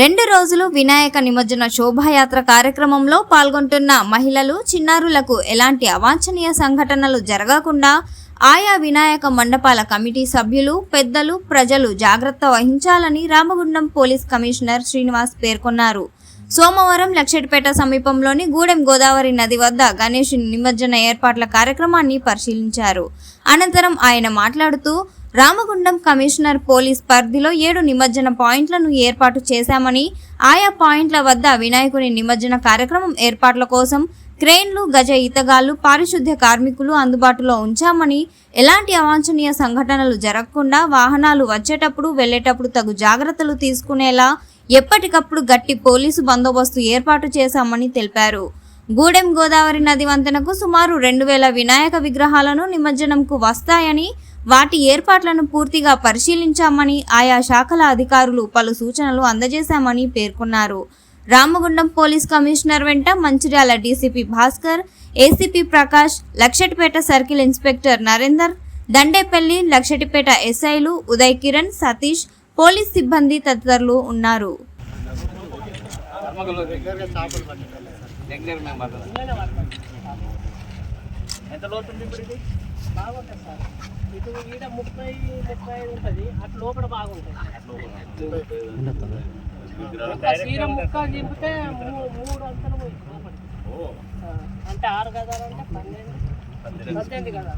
రెండు రోజులు వినాయక నిమజ్జన శోభాయాత్ర కార్యక్రమంలో పాల్గొంటున్న మహిళలు చిన్నారులకు ఎలాంటి అవాంఛనీయ సంఘటనలు జరగకుండా ఆయా వినాయక మండపాల కమిటీ సభ్యులు పెద్దలు ప్రజలు జాగ్రత్త వహించాలని రామగుండం పోలీస్ కమిషనర్ శ్రీనివాస్ పేర్కొన్నారు. సోమవారం లక్షెట్పేట సమీపంలోని గూడెం గోదావరి నది వద్ద గణేష్ నిమజ్జన ఏర్పాట్ల కార్యక్రమాన్ని పరిశీలించారు. అనంతరం ఆయన మాట్లాడుతూ రామగుండం కమిషనర్ పోలీస్ పరిధిలో ఏడు నిమజ్జన పాయింట్లను ఏర్పాటు చేశామని ఆయా పాయింట్ల వద్ద వినాయకుని నిమజ్జన కార్యక్రమం ఏర్పాట్ల కోసం క్రెయిన్లు గజ ఈతగాళ్ళు పారిశుద్ధ్య కార్మికులు అందుబాటులో ఉంచామని ఎలాంటి అవాంఛనీయ సంఘటనలు జరగకుండా వాహనాలు వచ్చేటప్పుడు వెళ్ళేటప్పుడు తగు జాగ్రత్తలు తీసుకునేలా ఎప్పటికప్పుడు గట్టి పోలీసు బందోబస్తు ఏర్పాటు చేశామని తెలిపారు. గూడెం గోదావరి నది వంతెనకు సుమారు రెండు వేల వినాయక విగ్రహాలను నిమజ్జనంకు వస్తాయని వాటి ఏర్పాట్లను పూర్తిగా పరిశీలించామని ఆయా శాఖల అధికారులు పలు సూచనలు అందజేశామని పేర్కొన్నారు. రామగుండం పోలీస్ కమిషనర్ వెంట Mancherial DCP Bhaskar ACP Prakash Luxettipet circle inspector Narender Dandepalli Luxettipet ఎస్ఐలు ఉదయ్ కిరణ్ సతీష్ పోలీస్ సిబ్బంది తదితరులు ఉన్నారు. ఎంత లోతుంది ఇప్పుడు ఇది? బాగుంటుంది సార్. ఇటు ఈడ ముప్పై ముప్పై ఐదు ఉంటుంది. అటు లోపల బాగుంటుంది. చీర ముక్క దింపితే మూడు అంతలు పోయి లోపలికి. ఆ, అంటే ఆరు గదాలు అంటే పన్నెండు. పద్దెనిమిది కదా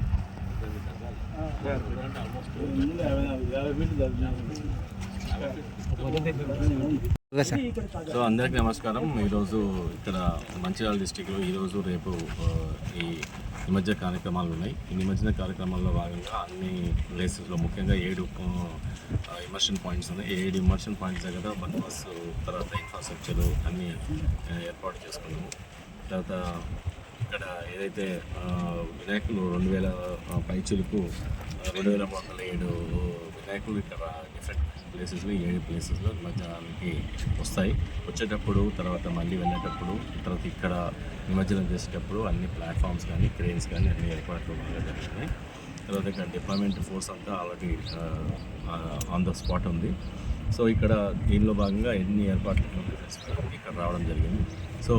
సో అందరికీ నమస్కారం. ఈరోజు ఇక్కడ మంచిర్యాల డిస్టిక్లో ఈరోజు రేపు ఈ నిమజ్జన కార్యక్రమాలు ఉన్నాయి. ఈ నిమజ్జన కార్యక్రమాల్లో భాగంగా అన్ని ప్లేసెస్లో ముఖ్యంగా ఏడు ఇమర్షన్ పాయింట్స్ ఉన్నాయి. ఈ ఏడు ఇమర్షన్ పాయింట్స్ దగ్గర బస్ తర్వాత ఇన్ఫ్రాస్ట్రక్చర్ అన్నీ ఏర్పాటు చేసుకున్నాము. తర్వాత ఇక్కడ ఏదైతే వినాయకులు రెండు వేల పైచులకు రెండు వేల వందల ఏడు వినాయకులు ఇక్కడ డిఫరెంట్ ప్లేసెస్లో ఏడు ప్లేసెస్లో నిమజ్జనానికి వస్తాయి. వచ్చేటప్పుడు తర్వాత మళ్ళీ వెళ్ళేటప్పుడు తర్వాత ఇక్కడ నిమజ్జనం చేసేటప్పుడు అన్ని ప్లాట్ఫామ్స్ కానీ క్రెయిన్స్ కానీ అన్ని ఏర్పాట్లు బాగా జరుగుతాయి తర్వాత ఇక్కడ డిపార్ట్మెంట్ ఫోర్స్ అంతా ఆల్రెడీ ఆన్ ద స్పాట్ ఉంది. సో ఇక్కడ దీనిలో భాగంగా ఎన్ని ఏర్పాట్లు ఇక్కడ రావడం జరిగింది. సో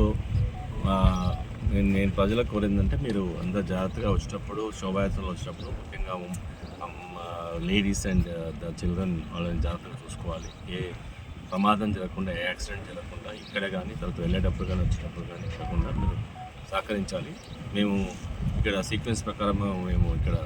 నేను నేను ప్రజలకు కోరిందంటే మీరు అంత జాగ్రత్తగా వచ్చేటప్పుడు శోభాయాత్రలు వచ్చేటప్పుడు ముఖ్యంగా లేడీస్ అండ్ ద చిల్డ్రన్ వాళ్ళని జాగ్రత్తగా చూసుకోవాలి. ఏ ప్రమాదం జరగకుండా ఏ యాక్సిడెంట్ జరగకుండా ఇక్కడే కానీ తర్వాత వెళ్ళేటప్పుడు కానీ వచ్చేటప్పుడు కానీ జరగకుండా మీరు సహకరించాలి. మేము ఇక్కడ సీక్వెన్స్ ప్రకారం మేము ఇక్కడ